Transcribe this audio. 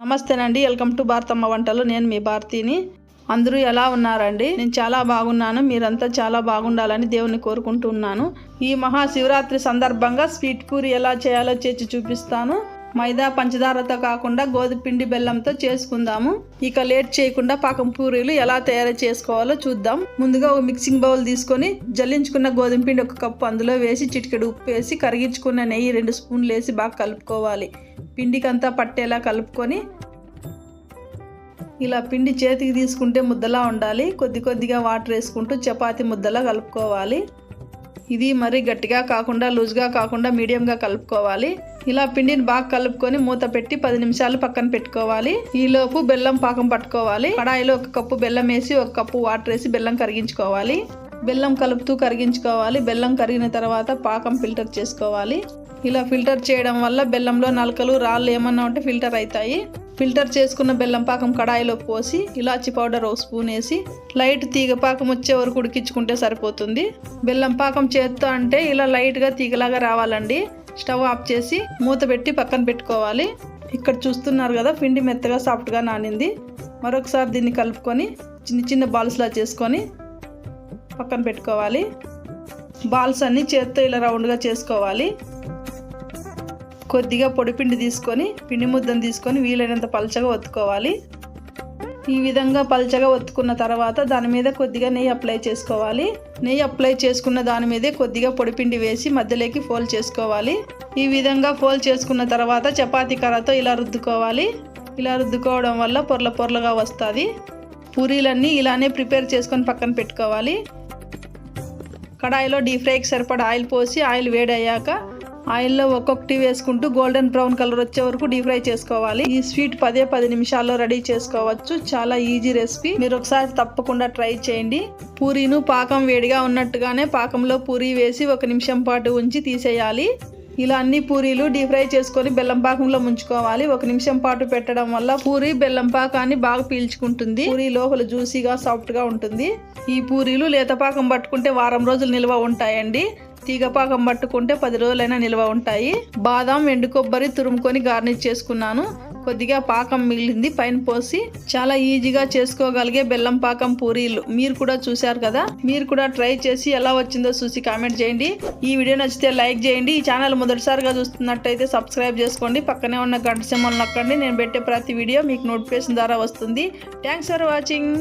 నమస్తేనండి. Welcome to Bharatamma వంటలు. నేను మీ భారతిని. అందరూ ఎలా ఉన్నారండి? నేను చాలా బాగున్నాను. మీరంతా చాలా బాగుండాలని దేవుని కోరుకుంటున్నాను. ఈ మహాశివరాత్రి సందర్భంగా స్వీట్ పూరి ఎలా చేయాలో చేసి చూపిస్తాను. మైదా పంచదారతో కాకుండా గోధుమ పిండి బెల్లంతో చేసుకుందాము. ఇక లేట్ చేయకుండా పాకం పూరీలు ఎలా తయారు చేసుకోవాలో చూద్దాం. ముందుగా ఒక మిక్సింగ్ బౌల్ తీసుకొని జల్లించుకున్న గోధుమ పిండి ఒక కప్పు అందులో వేసి చిటికెడు ఉప్పు వేసి కరిగించుకున్న నెయ్యి రెండు స్పూన్లు వేసి బాగా కలుపుకోవాలి. పిండికంతా పట్టేలా కలుపుకొని ఇలా పిండి చేతికి తీసుకుంటే ముద్దలా ఉండాలి. కొద్ది కొద్దిగా వాటర్ వేసుకుంటూ చపాతి ముద్దలా కలుపుకోవాలి. ఇది మరీ గట్టిగా కాకుండా లూజ్గా కాకుండా మీడియంగా కలుపుకోవాలి. ఇలా పిండిని బాగా కలుపుకొని మూత పెట్టి పది నిమిషాలు పక్కన పెట్టుకోవాలి. ఈలోపు బెల్లం పాకం పట్టుకోవాలి. కడాయిలో ఒక కప్పు బెల్లం వేసి ఒక కప్పు వాటర్ వేసి బెల్లం కరిగించుకోవాలి. బెల్లం కలుపుతూ కరిగించుకోవాలి. బెల్లం కరిగిన తర్వాత పాకం ఫిల్టర్ చేసుకోవాలి. ఇలా ఫిల్టర్ చేయడం వల్ల బెల్లంలో నలకలు రాళ్ళు ఏమన్నా ఉంటే ఫిల్టర్ అవుతాయి. ఫిల్టర్ చేసుకున్న బెల్లం పాకం కడాయిలో పోసి ఇలాచి పౌడర్ ఒక స్పూన్ వేసి లైట్ తీగ పాకం వచ్చే వరకు ఉడికించుకుంటే సరిపోతుంది. బెల్లం పాకం చేత్తో అంటే ఇలా లైట్గా తీగలాగా రావాలండి. స్టవ్ ఆఫ్ చేసి మూత పెట్టి పక్కన పెట్టుకోవాలి. ఇక్కడ చూస్తున్నారు కదా పిండి మెత్తగా సాఫ్ట్గా నానింది. మరొకసారి దీన్ని కలుపుకొని చిన్న చిన్న బాల్స్లా చేసుకొని పక్కన పెట్టుకోవాలి. బాల్స్ అన్నీ చేత్తో ఇలా రౌండ్గా చేసుకోవాలి. కొద్దిగా పొడిపిండి తీసుకొని పిండి ముద్దను తీసుకొని వీలైనంత పలచగా ఒత్తుకోవాలి. ఈ విధంగా పలచగా ఒత్తుకున్న తర్వాత దాని మీద కొద్దిగా నెయ్యి అప్లై చేసుకోవాలి. నెయ్యి అప్లై చేసుకున్న దాని మీదే కొద్దిగా పొడిపిండి వేసి మధ్యలోకి ఫోల్డ్ చేసుకోవాలి. ఈ విధంగా ఫోల్డ్ చేసుకున్న తర్వాత చపాతీ కర్రతో ఇలా రుద్దుకోవాలి. ఇలా రుద్దుకోవడం వల్ల పొరల పొరలుగా వస్తుంది. పూరీలన్నీ ఇలానే ప్రిపేర్ చేసుకొని పక్కన పెట్టుకోవాలి. కడాయిలో డీప్ ఫ్రైకి సరిపడా ఆయిల్ పోసి ఆయిల్ వేడయ్యాక ఆయిల్లో ఒక్కొక్కటి వేసుకుంటూ గోల్డెన్ బ్రౌన్ కలర్ వచ్చే వరకు డీప్ ఫ్రై చేసుకోవాలి. ఈ స్వీట్ పదే పది నిమిషాల్లో రెడీ చేసుకోవచ్చు. చాలా ఈజీ రెసిపీ. మీరు ఒకసారి తప్పకుండా ట్రై చేయండి. పూరీను పాకం వేడిగా ఉన్నట్టుగానే పాకంలో పూరీ వేసి ఒక నిమిషం పాటు ఉంచి తీసేయాలి. ఇలా అన్ని పూరీలు డీప్ ఫ్రై చేసుకొని బెల్లం పాకంలో ముంచుకోవాలి. ఒక నిమిషం పాటు పెట్టడం వల్ల పూరి బెల్లం పాకాన్ని బాగా పీల్చుకుంటుంది. పూరి లోపల జ్యూసీగా సాఫ్ట్గా ఉంటుంది. ఈ పూరీలు లేత పాకం పట్టుకుంటే వారం రోజులు నిల్వ ఉంటాయండి. తీగపాకం పట్టుకుంటే పది రోజులైనా నిల్వ ఉంటాయి. బాదం ఎండు కొబ్బరి తురుముకొని గార్నిష్ చేసుకున్నాను. కొద్దిగా పాకం మిగిలింది పైన పోసి చాలా ఈజీగా చేసుకోగలిగే బెల్లం పాకం పూరీలు. మీరు కూడా చూశారు కదా? మీరు కూడా ట్రై చేసి ఎలా వచ్చిందో చూసి కామెంట్ చేయండి. ఈ వీడియో నచ్చితే లైక్ చేయండి. ఈ ఛానల్ మొదటిసారిగా చూస్తున్నట్టయితే సబ్స్క్రైబ్ చేసుకోండి. పక్కనే ఉన్న గంట సింబల్ నొక్కండి. నేను పెట్టే ప్రతి వీడియో మీకు నోటిఫికేషన్ ద్వారా వస్తుంది. Thanks for watching.